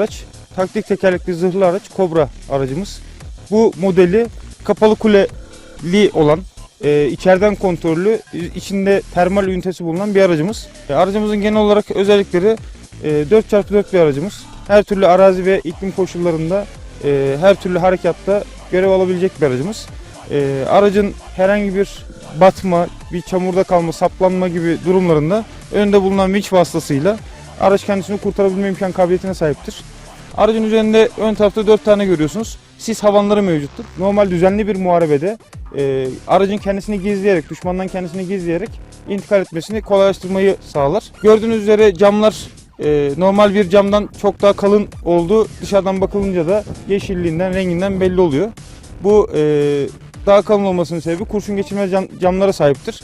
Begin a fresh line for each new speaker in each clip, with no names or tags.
araç taktik tekerlekli zırhlı araç Kobra aracımız. Bu modeli kapalı kuleli olan e, içeriden kontrollü içinde termal ünitesi bulunan bir aracımız. E, aracımızın genel olarak özellikleri e, 4x4 bir aracımız. Her türlü arazi ve iklim koşullarında e, her türlü harekatta görev alabilecek bir aracımız. E, aracın herhangi bir batma, bir çamurda kalma, saplanma gibi durumlarında önünde bulunan vinç vasıtasıyla araç kendisini kurtarabilme imkan kabiliyetine sahiptir. Aracın üzerinde ön tarafta 4 tane görüyorsunuz. Sis havanları mevcuttur. Normal düzenli bir muharebede e, aracın kendisini gizleyerek, düşmandan kendisini gizleyerek intikal etmesini kolaylaştırmayı sağlar. Gördüğünüz üzere camlar e, normal bir camdan çok daha kalın olduğu dışarıdan bakılınca da yeşilliğinden, renginden belli oluyor. Bu e, daha kalın olmasının sebebi kurşun geçirmez cam, camlara sahiptir.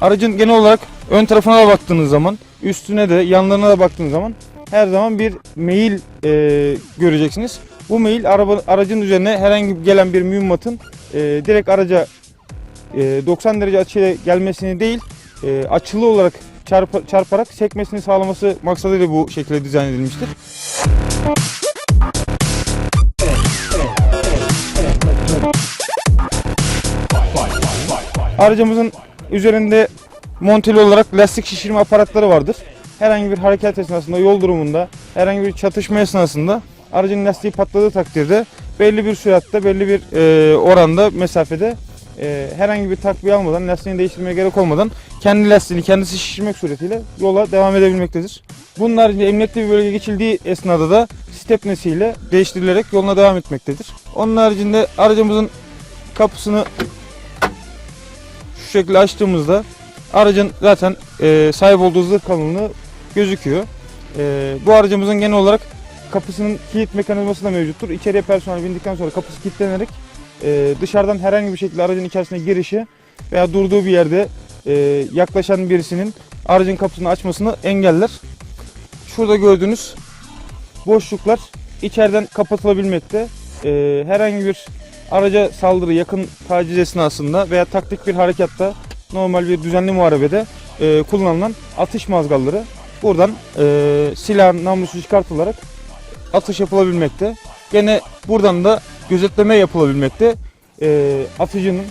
Aracın genel olarak ön tarafına da baktığınız zaman, üstüne de yanlarına da baktığınız zaman her zaman bir meyil e, göreceksiniz. Bu meyil araba, aracın üzerine herhangi gelen bir mühimmatın e, direkt araca e, 90 derece açıyla gelmesini değil, e, açılı olarak çarpa- çarparak sekmesini sağlaması maksadıyla bu şekilde dizayn edilmiştir. Aracımızın üzerinde monteli olarak lastik şişirme aparatları vardır. Herhangi bir hareket esnasında, yol durumunda, herhangi bir çatışma esnasında aracın lastiği patladığı takdirde belli bir süratte, belli bir e, oranda, mesafede e, herhangi bir takviye almadan, lastiğini değiştirmeye gerek olmadan kendi lastiğini kendisi şişirmek suretiyle yola devam edebilmektedir. Bunun haricinde emniyetli bir bölge geçildiği esnada da stepnesiyle değiştirilerek yoluna devam etmektedir. Onun haricinde aracımızın kapısını şu şekilde açtığımızda aracın zaten e, sahip olduğu zırh kalınlığı gözüküyor. E, bu aracımızın genel olarak kapısının kilit mekanizması da mevcuttur. İçeriye personel bindikten sonra kapısı kilitlenerek e, dışarıdan herhangi bir şekilde aracın içerisine girişi veya durduğu bir yerde e, yaklaşan birisinin aracın kapısını açmasını engeller. Şurada gördüğünüz boşluklar içeriden kapatılabilmekte. E, herhangi bir araca saldırı, yakın taciz esnasında veya taktik bir harekatta normal bir düzenli muharebede e, kullanılan atış mazgalları buradan e, silahın namlusu çıkartılarak atış yapılabilmekte. Gene buradan da gözetleme yapılabilmekte. E, atıcının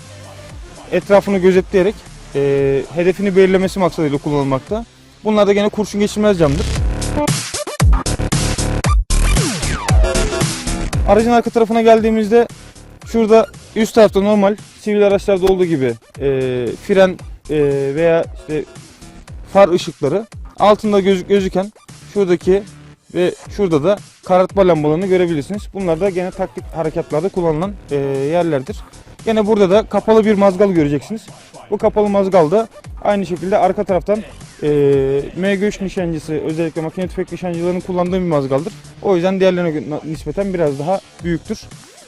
etrafını gözetleyerek e, hedefini belirlemesi maksadıyla kullanılmakta. Bunlar da gene kurşun geçirmez camdır. Aracın arka tarafına geldiğimizde şurada üst tarafta normal sivil araçlarda olduğu gibi e, fren e, veya işte far ışıkları altında gözü- gözüken şuradaki ve şurada da karartma lambalarını görebilirsiniz. Bunlar da gene taktik harekatlarda kullanılan e, yerlerdir. Gene burada da kapalı bir mazgal göreceksiniz. Bu kapalı mazgal da aynı şekilde arka taraftan e, MG3 nişancısı özellikle makine tüfek nişancılarının kullandığı bir mazgaldır. O yüzden diğerlerine nispeten biraz daha büyüktür.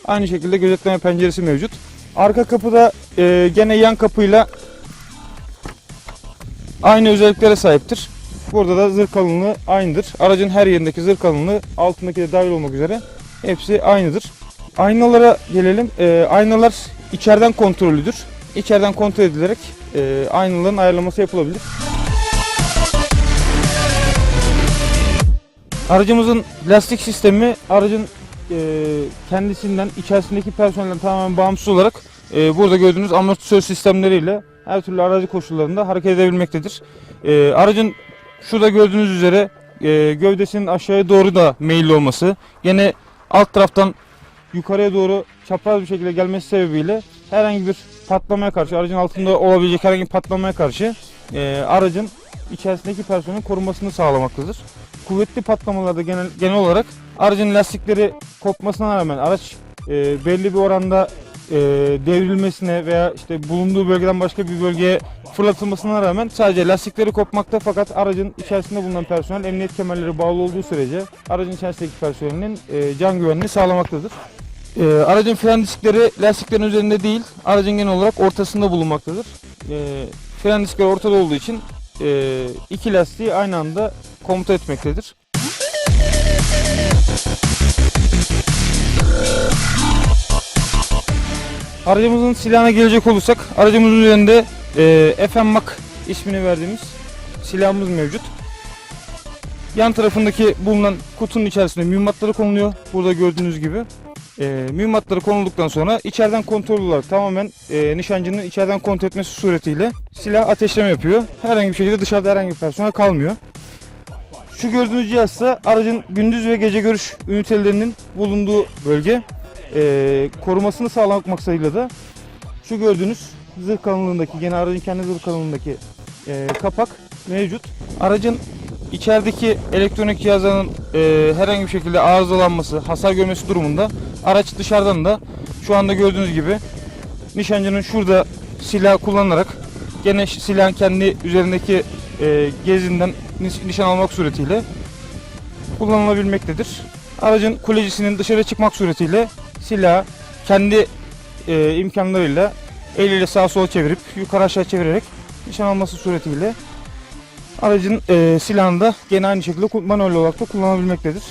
Aynı şekilde gözetleme penceresi mevcut. Arka kapıda e, gene yan kapıyla aynı özelliklere sahiptir. Burada da zırh kalınlığı aynıdır. Aracın her yerindeki zırh kalınlığı altındaki de dahil olmak üzere hepsi aynıdır. Aynalara gelelim. E, aynalar içeriden kontrollüdür. İçeriden kontrol edilerek e, aynaların ayarlaması yapılabilir. Aracımızın lastik sistemi aracın e, kendisinden içerisindeki personelden tamamen bağımsız olarak e, burada gördüğünüz amortisör sistemleriyle her türlü arazi koşullarında hareket edebilmektedir. E, aracın şurada gördüğünüz üzere e, gövdesinin aşağıya doğru da meyilli olması, gene alt taraftan yukarıya doğru çapraz bir şekilde gelmesi sebebiyle herhangi bir patlamaya karşı, aracın altında olabilecek herhangi bir patlamaya karşı e, aracın içerisindeki personelin korunmasını sağlamaktadır. Kuvvetli patlamalarda genel, genel olarak aracın lastikleri kopmasına rağmen araç e, belli bir oranda e, devrilmesine veya işte bulunduğu bölgeden başka bir bölgeye fırlatılmasına rağmen sadece lastikleri kopmakta fakat aracın içerisinde bulunan personel emniyet kemerleri bağlı olduğu sürece aracın içerisindeki personelin e, can güvenliğini sağlamaktadır. E, aracın fren diskleri lastiklerin üzerinde değil, aracın genel olarak ortasında bulunmaktadır. E, fren diskleri ortada olduğu için e, iki lastiği aynı anda komuta etmektedir. Aracımızın silahına gelecek olursak aracımızın üzerinde e, FM Mak ismini verdiğimiz silahımız mevcut. yan tarafındaki bulunan kutunun içerisinde mühimmatları konuluyor. Burada gördüğünüz gibi. E, mühimmatları konulduktan sonra içeriden kontrol olarak tamamen e, nişancının içeriden kontrol etmesi suretiyle silah ateşleme yapıyor. Herhangi bir şekilde dışarıda herhangi bir personel kalmıyor. Şu gördüğünüz cihaz ise aracın gündüz ve gece görüş ünitelerinin bulunduğu bölge. E, korumasını sağlamak maksadıyla da şu gördüğünüz zırh kalınlığındaki, gene aracın kendi zırh kalınlığındaki e, kapak mevcut. Aracın içerideki elektronik cihazların e, herhangi bir şekilde arızalanması, hasar görmesi durumunda araç dışarıdan da şu anda gördüğünüz gibi nişancının şurada silah kullanarak gene silahın kendi üzerindeki e, gezinden nişan almak suretiyle kullanılabilmektedir. Aracın kulecisinin dışarı çıkmak suretiyle silah kendi e, imkanlarıyla eliyle sağa sola çevirip yukarı aşağı çevirerek nişan alması suretiyle aracın e, silahını da gene aynı şekilde manuel olarak da kullanabilmektedir.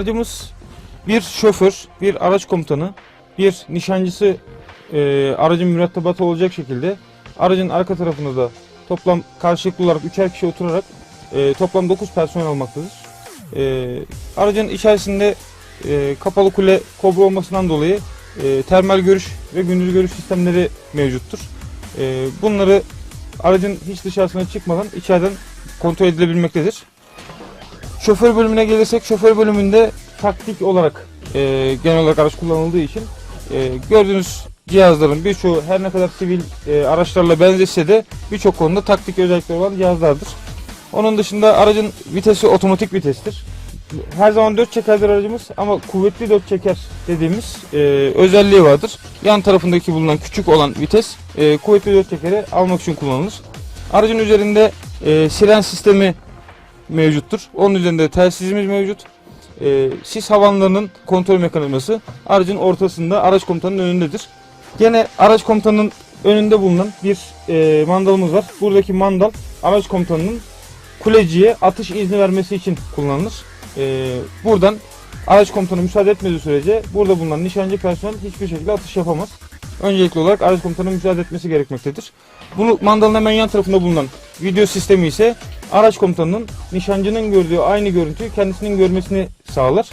Aracımız bir şoför, bir araç komutanı, bir nişancısı e, aracın mürettebatı olacak şekilde aracın arka tarafında da toplam karşılıklı olarak üçer kişi oturarak e, toplam 9 personel almaktadır. E, aracın içerisinde e, kapalı kule kobra olmasından dolayı e, termal görüş ve gündüz görüş sistemleri mevcuttur. E, bunları aracın hiç dışarısına çıkmadan içeriden kontrol edilebilmektedir. Şoför bölümüne gelirsek şoför bölümünde taktik olarak e, genel olarak araç kullanıldığı için e, gördüğünüz cihazların birçoğu her ne kadar sivil e, araçlarla benzese de birçok konuda taktik özellikleri olan cihazlardır. Onun dışında aracın vitesi otomatik vitestir. Her zaman 4 çekerdir aracımız ama kuvvetli 4 çeker dediğimiz e, özelliği vardır. Yan tarafındaki bulunan küçük olan vites e, kuvvetli 4 çekeri almak için kullanılır. Aracın üzerinde e, siren sistemi mevcuttur. Onun üzerinde telsizimiz mevcut. Ee, sis havanlarının kontrol mekanizması aracın ortasında araç komutanının önündedir. Gene araç komutanının önünde bulunan bir e, mandalımız var. Buradaki mandal araç komutanının kuleciye atış izni vermesi için kullanılır. Ee, buradan araç komutanı müsaade etmediği sürece burada bulunan nişancı personel hiçbir şekilde atış yapamaz. Öncelikli olarak araç komutanının müsaade etmesi gerekmektedir. Bunu mandalın hemen yan tarafında bulunan video sistemi ise araç komutanının nişancının gördüğü aynı görüntüyü kendisinin görmesini sağlar.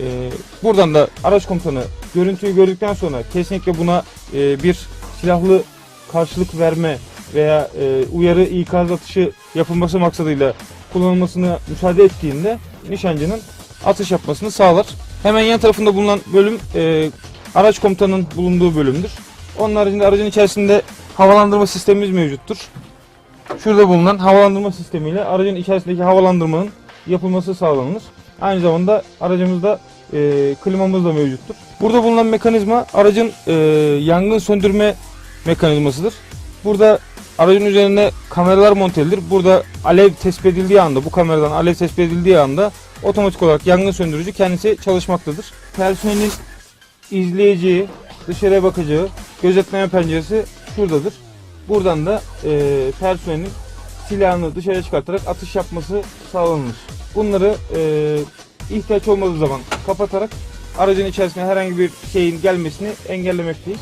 Ee, buradan da araç komutanı görüntüyü gördükten sonra kesinlikle buna e, bir silahlı karşılık verme veya e, uyarı ikaz atışı yapılması maksadıyla kullanılmasına müsaade ettiğinde nişancının atış yapmasını sağlar. Hemen yan tarafında bulunan bölüm e, araç komutanının bulunduğu bölümdür. Onun haricinde aracın içerisinde havalandırma sistemimiz mevcuttur. Şurada bulunan havalandırma sistemiyle aracın içerisindeki havalandırmanın yapılması sağlanır. Aynı zamanda aracımızda e, klimamız da mevcuttur. Burada bulunan mekanizma aracın e, yangın söndürme mekanizmasıdır. Burada aracın üzerine kameralar montelidir. Burada alev tespit edildiği anda, bu kameradan alev tespit edildiği anda otomatik olarak yangın söndürücü kendisi çalışmaktadır. Personelin izleyeceği, dışarıya bakacağı gözetleme penceresi şuradadır. Buradan da e, personelin silahını dışarıya çıkartarak atış yapması sağlanır. Bunları e, ihtiyaç olmadığı zaman kapatarak aracın içerisine herhangi bir şeyin gelmesini engellemekteyiz.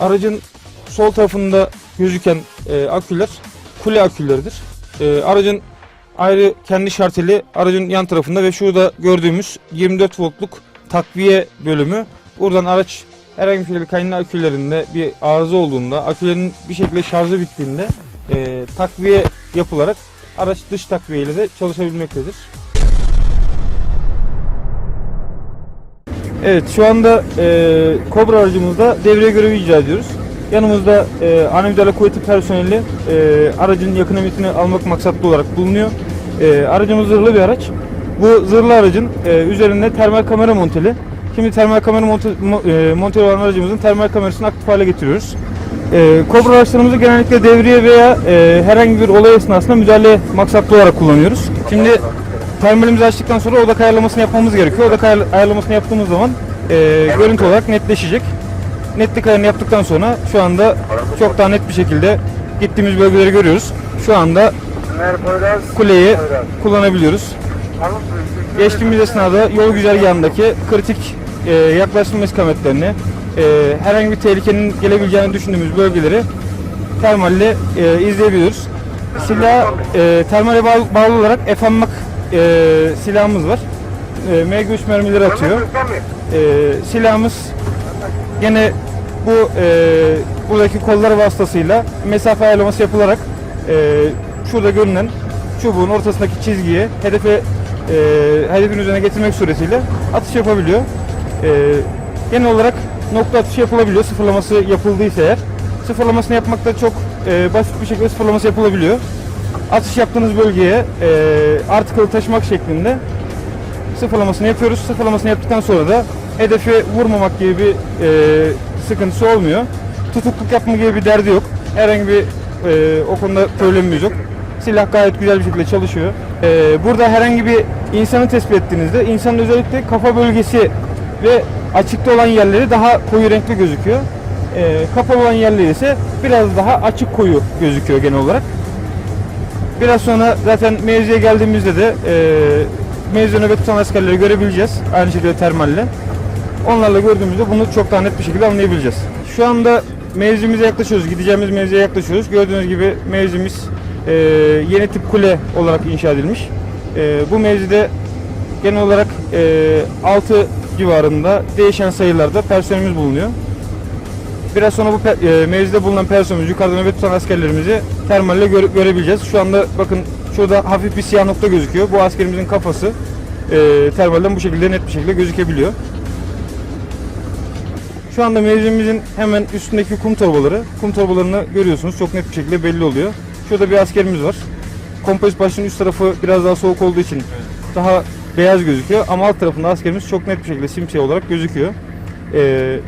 Aracın sol tarafında gözüken e, aküler kule aküleridir. E, aracın ayrı kendi şarteli aracın yan tarafında ve şurada gördüğümüz 24 voltluk takviye bölümü. Buradan araç herhangi bir şekilde kaynağı akülerinde bir arıza olduğunda, akülerin bir şekilde şarjı bittiğinde e, takviye yapılarak araç dış takviye ile de çalışabilmektedir. Evet şu anda e, Kobra aracımızda devre görevi icra ediyoruz. Yanımızda e, ana müdahale kuvveti personeli e, aracın yakıniyetini almak maksatlı olarak bulunuyor. E, aracımız zırhlı bir araç. Bu zırhlı aracın e, üzerinde termal kamera monteli. Şimdi termal kamera monte, mo- e, monteli olan aracımızın termal kamerasını aktif hale getiriyoruz. E, kobra araçlarımızı genellikle devriye veya e, herhangi bir olay esnasında müdahale maksatlı olarak kullanıyoruz. Şimdi termalimizi açtıktan sonra odak ayarlamasını yapmamız gerekiyor. Odak ayar- ayarlamasını yaptığımız zaman e, görüntü olarak netleşecek. Netlik ayarını yaptıktan sonra şu anda çok daha net bir şekilde gittiğimiz bölgeleri görüyoruz. Şu anda kuleyi kullanabiliyoruz. Geçtiğimiz esnada yol güzergahındaki kritik e, yaklaştırma istikametlerini, e, herhangi bir tehlikenin gelebileceğini düşündüğümüz bölgeleri termalle e, izleyebiliyoruz. Silah e, termale bağlı, bağlı olarak F-Ammak e, silahımız var. E, MG3 mermileri atıyor. E, silahımız gene bu e, buradaki kollar vasıtasıyla mesafe ayarlaması yapılarak e, şurada görünen çubuğun ortasındaki çizgiye hedefe e, hedefin üzerine getirmek suretiyle atış yapabiliyor. E, genel olarak nokta atışı yapılabiliyor sıfırlaması yapıldıysa eğer. Sıfırlamasını yapmakta çok e, basit bir şekilde sıfırlaması yapılabiliyor. Atış yaptığınız bölgeye e, article taşımak şeklinde sıfırlamasını yapıyoruz. Sıfırlamasını yaptıktan sonra da hedefi vurmamak gibi bir e, sıkıntısı olmuyor. Tutukluk yapma gibi bir derdi yok. Herhangi bir e, o konuda problemimiz yok. Silah gayet güzel bir şekilde çalışıyor. E, burada herhangi bir insanı tespit ettiğinizde insanın özellikle kafa bölgesi ve açıkta olan yerleri daha koyu renkli gözüküyor. E, kapalı olan yerleri ise biraz daha açık koyu gözüküyor genel olarak. Biraz sonra zaten mevziye geldiğimizde de e, mevzi nöbet tutan askerleri görebileceğiz. Aynı şekilde termalle. Onlarla gördüğümüzde bunu çok daha net bir şekilde anlayabileceğiz. Şu anda mevzimize yaklaşıyoruz. Gideceğimiz mevziye yaklaşıyoruz. Gördüğünüz gibi mevzimiz e, yeni tip kule olarak inşa edilmiş. E, bu mevzide genel olarak e, 6 civarında değişen sayılarda personelimiz bulunuyor. Biraz sonra bu e, mevzide bulunan personelimiz, yukarıda nöbet tutan askerlerimizi termalle göre- görebileceğiz. Şu anda bakın şurada hafif bir siyah nokta gözüküyor. Bu askerimizin kafası e, termalden bu şekilde net bir şekilde gözükebiliyor. Şu anda mevzimizin hemen üstündeki kum torbaları. Kum torbalarını görüyorsunuz. Çok net bir şekilde belli oluyor. Şurada bir askerimiz var. Kompozit başlığın üst tarafı biraz daha soğuk olduğu için daha beyaz gözüküyor. Ama alt tarafında askerimiz çok net bir şekilde simsiyah olarak gözüküyor. Ee,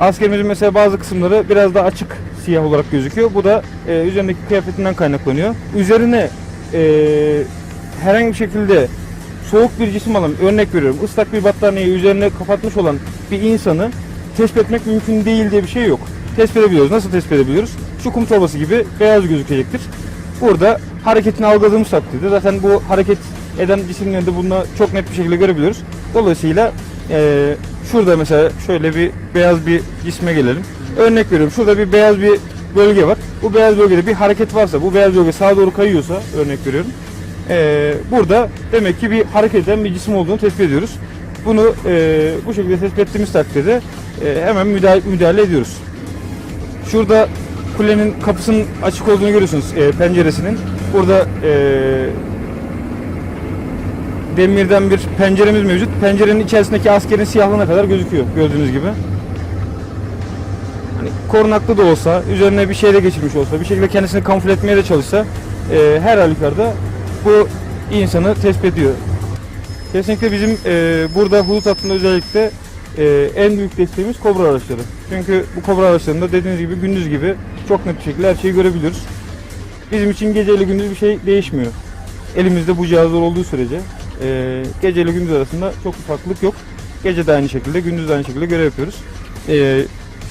askerimizin mesela bazı kısımları biraz daha açık siyah olarak gözüküyor. Bu da e, üzerindeki kıyafetinden kaynaklanıyor. Üzerine e, herhangi bir şekilde soğuk bir cisim alan, örnek veriyorum ıslak bir battaniyeyi üzerine kapatmış olan bir insanı tespit etmek mümkün değil diye bir şey yok. Tespit edebiliyoruz. Nasıl tespit edebiliyoruz? Şu kum torbası gibi beyaz gözükecektir. Burada hareketini algıladığımız takdirde zaten bu hareket eden cisimleri de bununla çok net bir şekilde görebiliyoruz. Dolayısıyla eee, şurada mesela şöyle bir beyaz bir cisme gelelim. Örnek veriyorum şurada bir beyaz bir bölge var. Bu beyaz bölgede bir hareket varsa, bu beyaz bölge sağa doğru kayıyorsa örnek veriyorum. Eee, burada demek ki bir hareket eden bir cisim olduğunu tespit ediyoruz. Bunu eee, bu şekilde tespit ettiğimiz takdirde eee, hemen müdahale, müdahale ediyoruz. Şurada kulenin kapısının açık olduğunu görüyorsunuz eee, penceresinin. Burada eee, demirden bir penceremiz mevcut. Pencerenin içerisindeki askerin siyahlığına kadar gözüküyor gördüğünüz gibi. Hani korunaklı da olsa, üzerine bir şey de geçirmiş olsa, bir şekilde kendisini kamufle etmeye de çalışsa eee, her halükarda bu insanı tespit ediyor. Kesinlikle bizim eee, burada hudut hattında özellikle eee, en büyük desteğimiz kobra araçları. Çünkü bu kobra araçlarında dediğiniz gibi gündüz gibi çok net bir şekilde her şeyi görebiliyoruz. Bizim için gece ile gündüz bir şey değişmiyor. Elimizde bu cihazlar olduğu sürece eee gece ile gündüz arasında çok bir farklılık yok. Gece de aynı şekilde, gündüz de aynı şekilde görev yapıyoruz. Eee,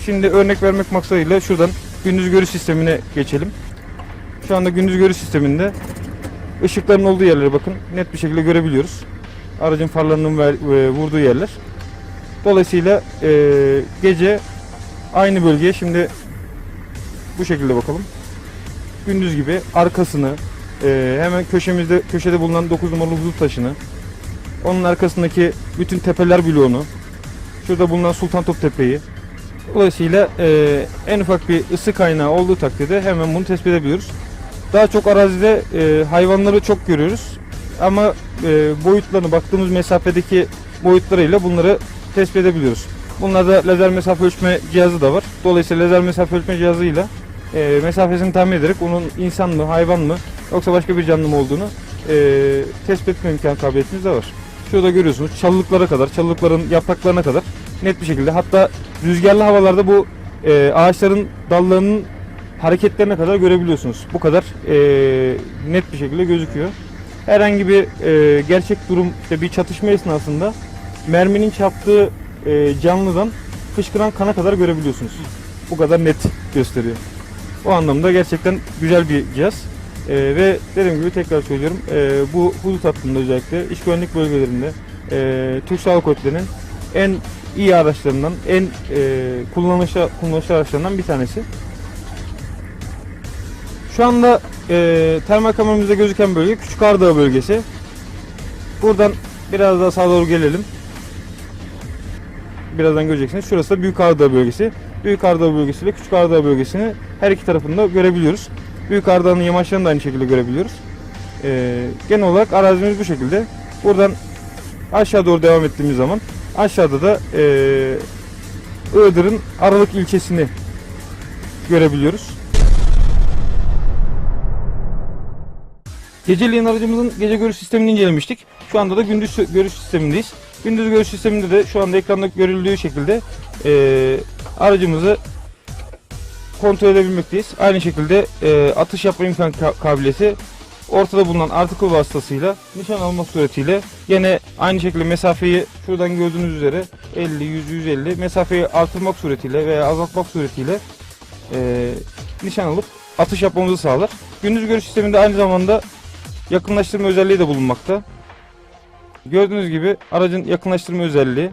şimdi örnek vermek maksadıyla şuradan gündüz görüş sistemine geçelim. Şu anda gündüz görüş sisteminde ışıkların olduğu yerlere bakın net bir şekilde görebiliyoruz. Aracın farlarının ver- e, vurduğu yerler. Dolayısıyla e, gece aynı bölgeye şimdi bu şekilde bakalım. Gündüz gibi arkasını e, hemen köşemizde köşede bulunan 9 numaralı hudut taşını onun arkasındaki bütün tepeler bloğunu şurada bulunan Sultan Top Tepe'yi Dolayısıyla e, en ufak bir ısı kaynağı olduğu takdirde hemen bunu tespit edebiliyoruz. Daha çok arazide e, hayvanları çok görüyoruz. Ama e, boyutlarını baktığımız mesafedeki boyutlarıyla bunları tespit edebiliyoruz. Bunlarda lazer mesafe ölçme cihazı da var. Dolayısıyla lazer mesafe ölçme cihazıyla e, mesafesini tahmin ederek onun insan mı, hayvan mı yoksa başka bir canlı mı olduğunu e, tespit etme imkan kabiliyetimiz de var. Şurada görüyorsunuz çalılıklara kadar, çalılıkların yapraklarına kadar net bir şekilde hatta rüzgarlı havalarda bu e, ağaçların dallarının hareketlerine kadar görebiliyorsunuz. Bu kadar e, net bir şekilde gözüküyor. Herhangi bir e, gerçek durum işte bir çatışma esnasında merminin çarptığı e, canlıdan fışkıran kana kadar görebiliyorsunuz. Bu kadar net gösteriyor. O anlamda gerçekten güzel bir cihaz. E, ve dediğim gibi tekrar söylüyorum e, bu hudut hattında özellikle iş güvenlik bölgelerinde e, Türk Sağlık Kuvvetleri'nin en iyi araçlarından, en e, kullanışlı, kullanışlı araçlarından bir tanesi. Şu anda e, termal kameramızda gözüken bölge Küçük Ardağ bölgesi. Buradan biraz daha sağa doğru gelelim. Birazdan göreceksiniz. Şurası da Büyük Ardağ bölgesi. Büyük Ardağ bölgesi ile Küçük Ardağ bölgesini her iki tarafında görebiliyoruz. Büyük Ardağ'ın yamaçlarını da aynı şekilde görebiliyoruz. E, genel olarak arazimiz bu şekilde. Buradan aşağı doğru devam ettiğimiz zaman aşağıda da e, Iğdır'ın Aralık ilçesini görebiliyoruz. Geceliğin aracımızın gece görüş sistemini incelemiştik. Şu anda da gündüz görüş sistemindeyiz. Gündüz görüş sisteminde de şu anda ekranda görüldüğü şekilde e, aracımızı kontrol edebilmekteyiz. Aynı şekilde e, atış yapma imkan ka- kabiliyeti ortada bulunan artikul vasıtasıyla nişan almak suretiyle yine aynı şekilde mesafeyi şuradan gördüğünüz üzere 50, 100, 150 mesafeyi artırmak suretiyle veya azaltmak suretiyle e, nişan alıp atış yapmamızı sağlar. Gündüz görüş sisteminde aynı zamanda yakınlaştırma özelliği de bulunmakta. Gördüğünüz gibi aracın yakınlaştırma özelliği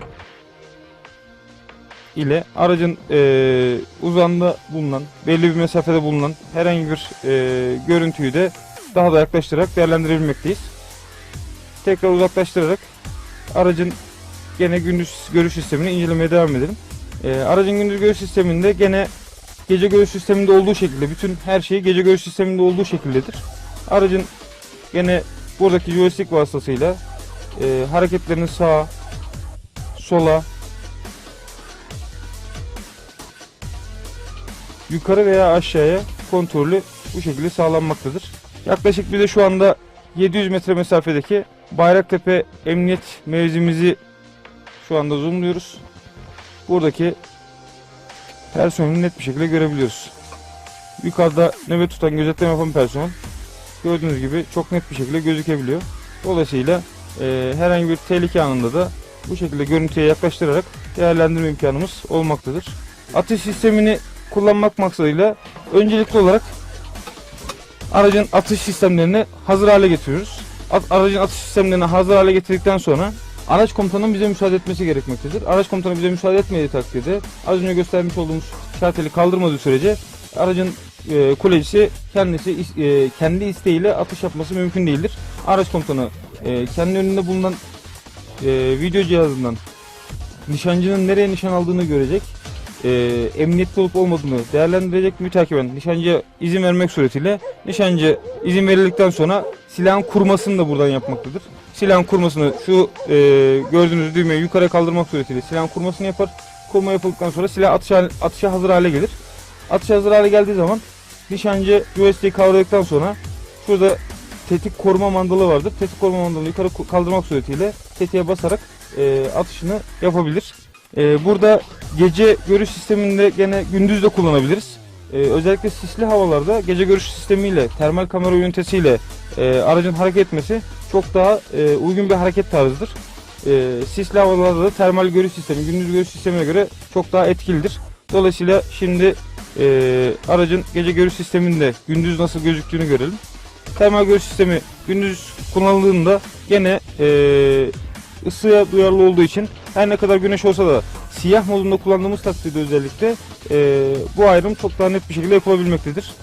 ile aracın e, uzağında bulunan, belli bir mesafede bulunan herhangi bir e, görüntüyü de daha da yaklaştırarak değerlendirebilmekteyiz. Tekrar uzaklaştırarak aracın gene gündüz görüş sistemini incelemeye devam edelim. E, aracın gündüz görüş sisteminde gene gece görüş sisteminde olduğu şekilde bütün her şey gece görüş sisteminde olduğu şekildedir. Aracın gene buradaki joystick vasıtasıyla e, hareketlerini sağa, sola, yukarı veya aşağıya kontrolü bu şekilde sağlanmaktadır. Yaklaşık bir de şu anda 700 metre mesafedeki Bayraktepe Emniyet mevzimizi şu anda zoomluyoruz. Buradaki personeli net bir şekilde görebiliyoruz. Yukarıda nöbet tutan gözetleme yapan personel gördüğünüz gibi çok net bir şekilde gözükebiliyor. Dolayısıyla e, herhangi bir tehlike anında da bu şekilde görüntüye yaklaştırarak değerlendirme imkanımız olmaktadır. Atış sistemini kullanmak maksadıyla öncelikli olarak aracın atış sistemlerini hazır hale getiriyoruz. At- aracın atış sistemlerini hazır hale getirdikten sonra araç komutanının bize müsaade etmesi gerekmektedir. Araç komutanı bize müsaade etmediği takdirde az önce göstermiş olduğumuz şarteli kaldırmadığı sürece aracın e, kulecisi kendisi is- e, kendi isteğiyle atış yapması mümkün değildir. Araç komutanı e, kendi önünde bulunan e, video cihazından nişancının nereye nişan aldığını görecek. E, emniyetli olup olmadığını değerlendirecek mütakiben nişancıya izin vermek suretiyle nişancı izin verildikten sonra silahın kurmasını da buradan yapmaktadır. Silahın kurmasını şu e, gördüğünüz düğmeyi yukarı kaldırmak suretiyle silahın kurmasını yapar. Kurma yapıldıktan sonra silah atışa, atışa hazır hale gelir. Atışa hazır hale geldiği zaman nişancı USB'yi kavradıktan sonra şurada tetik koruma mandalı vardır. Tetik koruma mandalını yukarı kaldırmak suretiyle tetiğe basarak e, atışını yapabilir. E, burada gece görüş sisteminde gene gündüz de kullanabiliriz. E, özellikle sisli havalarda gece görüş sistemiyle, termal kamera ünitesiyle e, aracın hareket etmesi çok daha e, uygun bir hareket tarzıdır. E, sisli havalarda da termal görüş sistemi, gündüz görüş sistemine göre çok daha etkilidir. Dolayısıyla şimdi e, aracın gece görüş sisteminde gündüz nasıl gözüktüğünü görelim. Termal görüş sistemi gündüz kullanıldığında gene e, ısıya duyarlı olduğu için her ne kadar güneş olsa da siyah modunda kullandığımız takdirde özellikle e, bu ayrım çok daha net bir şekilde yapılabilmektedir.